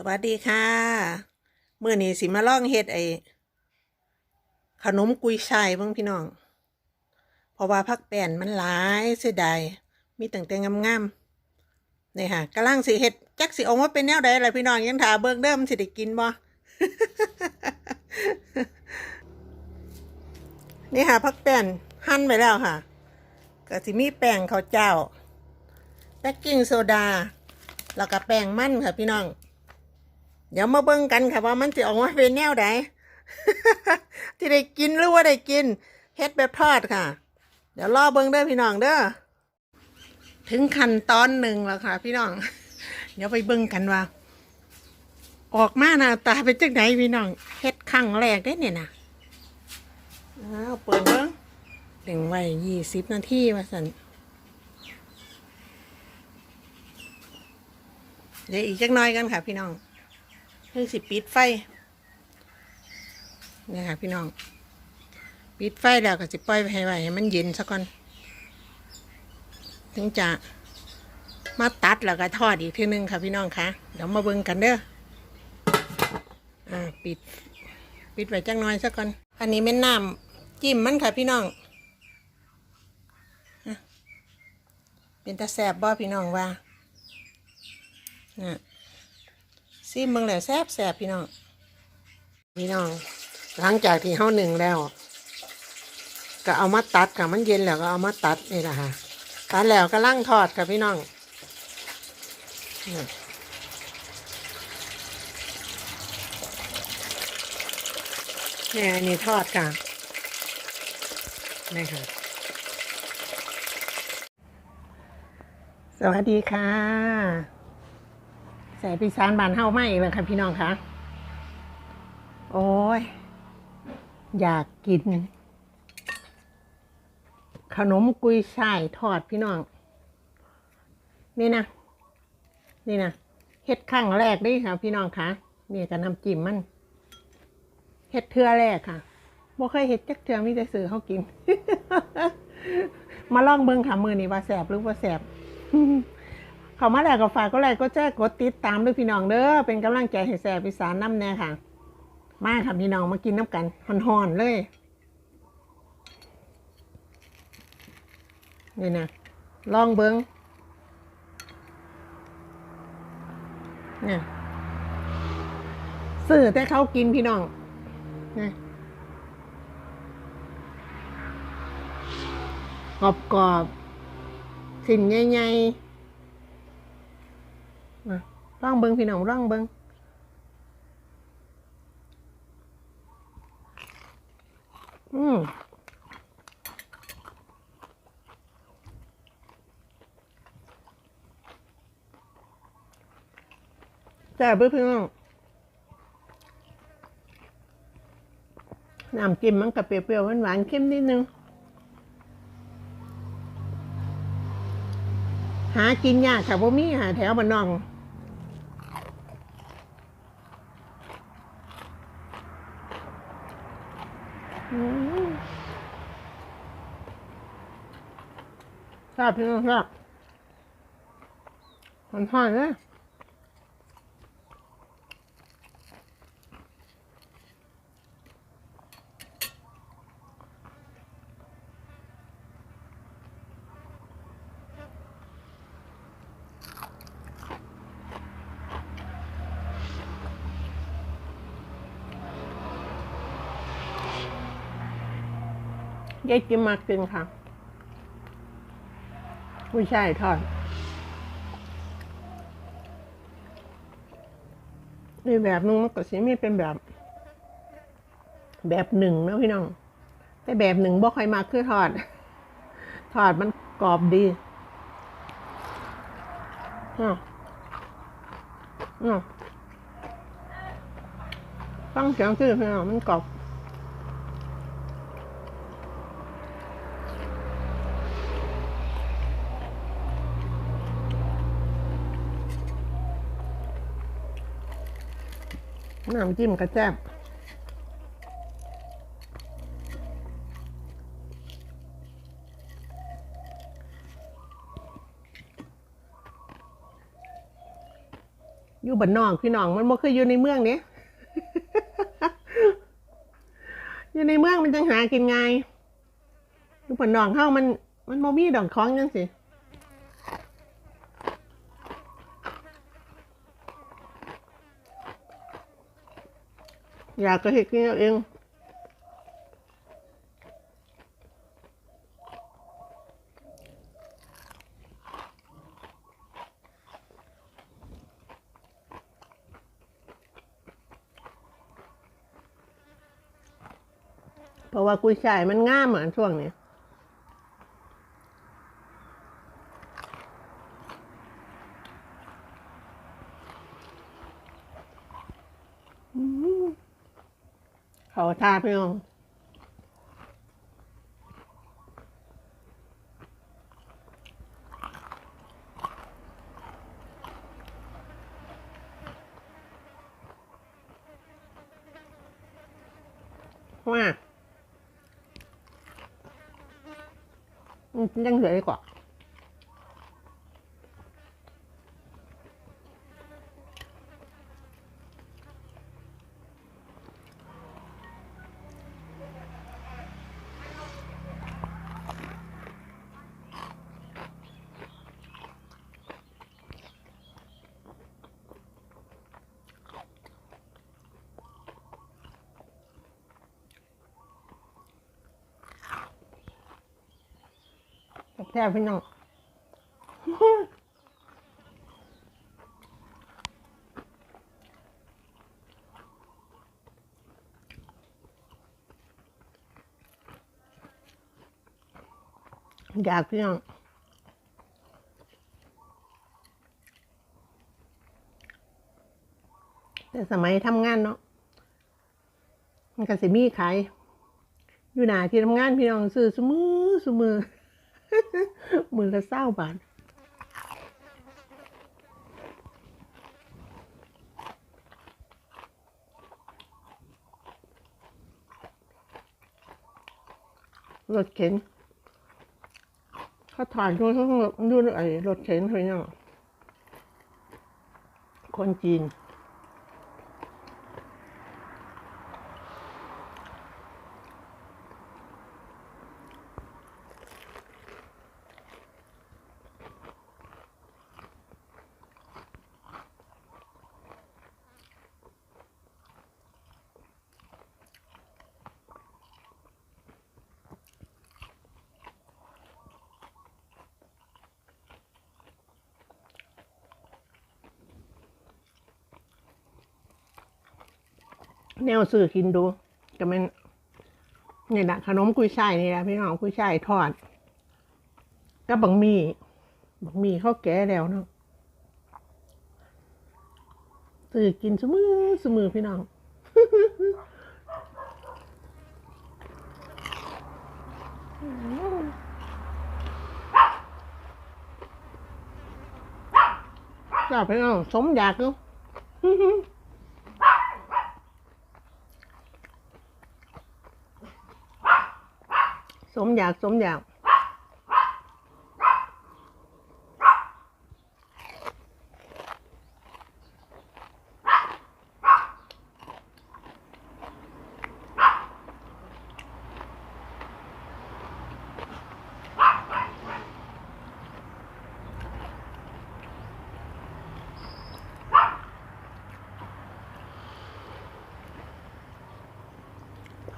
สวัสดีค่ะเมื่อนี้สิมาล่องเฮ็ดไอ้ขนมกุยช่ายเบิ่งพี่น้อง เพราะว่าพักแป้นมันหลายเสียดายมีตั้งแต่งามๆนี่ค่ะกำลังสิเฮ็ดจักสิออกมาเป็นแนวใดล่ะพี่น้องยังถาเบิ่งเด้อมสิได้กินบ่นี่ค่ะพักแป้นหั่นไปแล้วค่ะก็สิมีแป้งข้าวเจ้าแบ็กกิ้งโซดา แล้วก็แป้งมันค่ะพี่น้อง เดี๋ยวมาเบิ่งกันค่ะว่ามันจะออกมาเป็นแนวใดที่ได้กินหรือว่าได้กินเฮ็ดแบบทอดค่ะ เดี๋ยวรอเบิ่งเด้อพี่น้องเด้อถึงขั้นตอนหนึ่งแล้วค่ะ พี่น้อง เดี๋ยวไปเบิ่งกันว่า ออกมาหน้าตาเป็นจังไหนพี่น้องเฮ็ดครั้งแรกได้เนี่ยนะอ้าวเปิดเบิ่งเล่งไว้ยี่สิบนาทีว่าสันเดี๋ยวอีกจักหน้อยกันค่ะ พี่น้อง เพิ่งสิปิดไฟนี่ค่ะพี่น้อง ปิดไฟแล้วก็สิปล่อยไปให้ไว้ให้มันเย็นซะก่อน ถึงจะมาตัดแล้วก็ทอดอีกทีนึงค่ะพี่น้องคะเดี๋ยวมาเบิ่งกันเด้ออ่าปิด ปิดไว้จักหน้อยซะก่อน อันนี้เป็นน้ำจิ้มมันค่ะพี่น้องเป็นตาแสบบ่พี่น้องว่านะ ซิมเบิ่งแล้วแซ่บแซ่บพี่น้อง พี่น้อง หลังจากที่เฮาหนึ่งแล้ว ก็เอามาตัดค่ะมันเย็นแล้วก็เอามาตัดนี่แหละค่ะตัดแล้วก็ล่างทอดค่ะพี่น้องนี่นี่อันนี้ทอดค่ะนี่ค่ะ สวัสดีค่ะ ใส่ปีสานบานเฮาไม่เลยค่ะพี่น้องคะโอ้ย อยากกิน ขนมกุยช่ายทอดพี่น้อง นี่นะ นี่นะเฮ็ดครั้งแรกเด้ค่ะ พี่น้องคะนี่กับน้ำจิ้มมันเฮ็ดเทื่อแรกค่ะบ่เคยเฮ็ดจักเทื่อมีแต่ซื้อเขากิน มาลองเบิ่งค่ะมือนี้ว่าแสบหรือว่าแสบ เขามาแล้วก็ฝากก็ไลค์ก็แจ้งกดติดตามด้วยพี่น้องเด้อเป็นกำลังใจให้แซ่บอีสานน้ำแน่ค่ะ มาค่ะพี่น้องมากินน้ำกันห่อนๆเลย นี่นะลองเบิงเนี่ยซื้อแต่เขากินพี่น้องนี่กรอบๆสิ่นใหญ่ๆ ร่องเบิงพี่น้องร่องเบิงอืมแซ่บเบ้อพี่น้องน้ำจิ้มมันกับเปรี้ยวๆหวานๆเข้มนิดนึง หากินยากค่ะบ่มีหาแถวบ้านนอง อืมชอบพี่น้องชอบมันทอดเลย ยายกินมากกินค่ะไม่ใช่ทอดนี่แบบนึงมันก็สิมีเป็นแบบ แบบหนึ่งนะพี่น้อง แต่แบบหนึ่งบ่ค่อยมากคือทอด ทอดมันกรอบดีอะอะฟังเสียงชื่อพี่น้องมันกรอบ น้ำจิ้มกระแจบอยู่บ้านนอกพี่น้องมันบ่เคยอยู่ในเมืองเนี้อยู่ในเมืองมันจังหากินไงยอยู่บ้านนอกเฮามันมันบ่มีดอกของจังสิ อยากก็เฮ็ดกินเอาเองเพราะว่ากุยช่ายมันง่ามอะช่วงนี้อืม เขาท่าพี่น้องว่าอืมยังเหลือดีกว่า แท้พี่น้องอยากพี่น้องแต่สมัยทำงานเนาะมันก็สิมีขาย อยู่หนาที่ทำงานพี่น้องซื้อสมือสมือ มือละเศร้าบาทรถเข็นเขาถ่ายดูทั้งดูไอ้รถเข็นเขาเนี่ยคนจีน แนวสื่อกินดูจะเป็นนี่แหละขนมกุยช่ายนี่แหละพี่น้องกุยช่ายทอดก็บังมีบังมีข้าวแก่แล้วเนาะสื่อกินสมือสมือพี่น้องจ้าพี่น้องสมอยากอยู่ สมอยากสมอยาก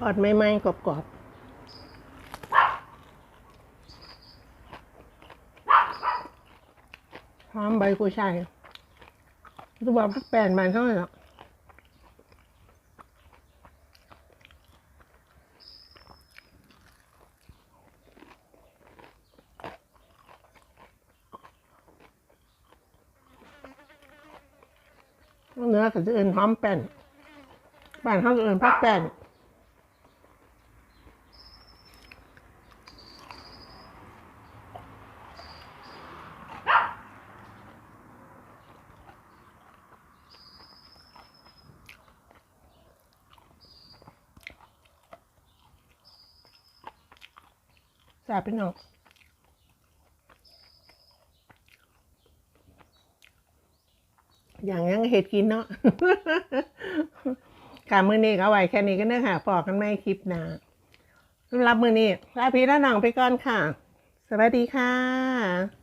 ทอดไม่ไหมๆกรอบๆหอมใบ กุยช่ายตัวพักแป้นมันเท่าไหร่หรอกเนื้อก็จะเอินหอมแป้นบ้านเขาจะเอินพักแป้น แซ่บพี่น้องอย่างยังเห็ดกินเนาะค่ะมือนี้ก็เอาไว้แค่นี้ก็เนื้อค่ะพอกันไม่คลิปหนาสำหรับมือนี้ลาพี่และน้องไปก่อนค่ะ สวัสดีค่ะ